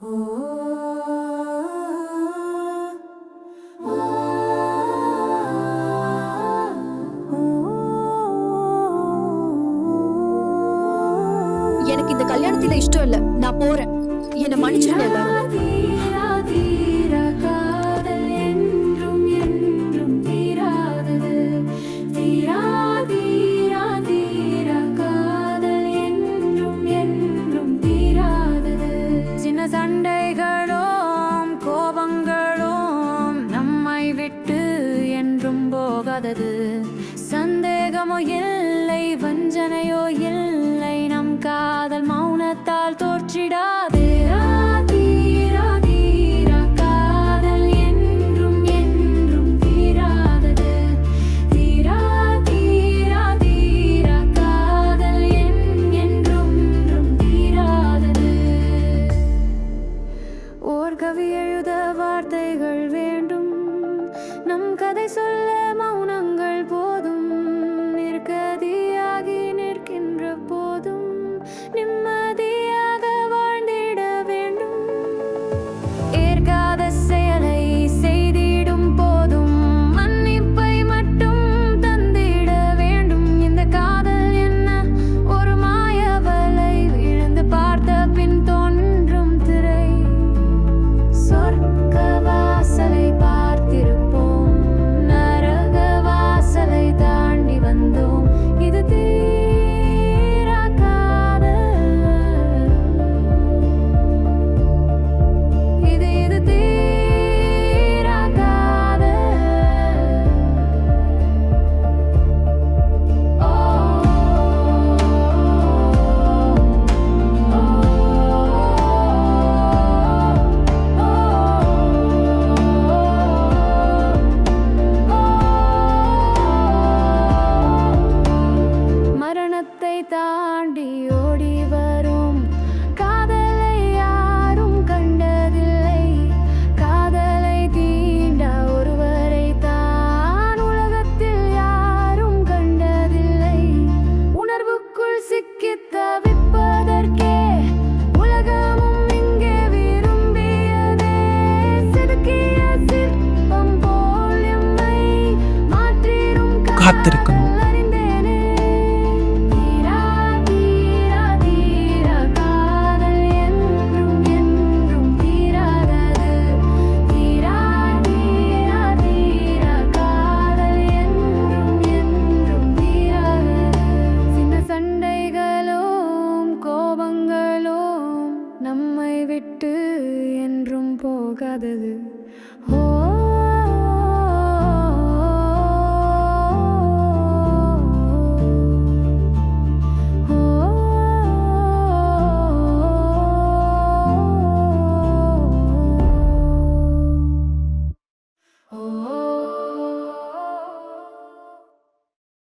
எனக்கு இந்த கல்யாணத்துல இஷ்டம் இல்ல. நான் போறேன். என்ன மன்னிச்சிருங்க எல்லாரும். போகாதது சந்தேகமோ இல்லை வஞ்சனையோ இல்லை நம் காதல் மௌனத்தால் தோற்றிடாதே. கவி எழுத வார்த்தைகள் வேண்டும். நம் கதை சொல்ல தாண்டி ஓடி வரும். காதலை யாரும் கண்டதில்லை. காதலை தீண்ட ஒருவரை தான் உலகத்தில் யாரும் கண்டதில்லை. உணர்வுக்குள் சிக்கி தவிப்பதற்கே உலகமும் இங்கே விரும்பியதே. செதுக்கிய சிற்பம் போல் எம்மை மாற்றிடும் காத்திருக்கணும். de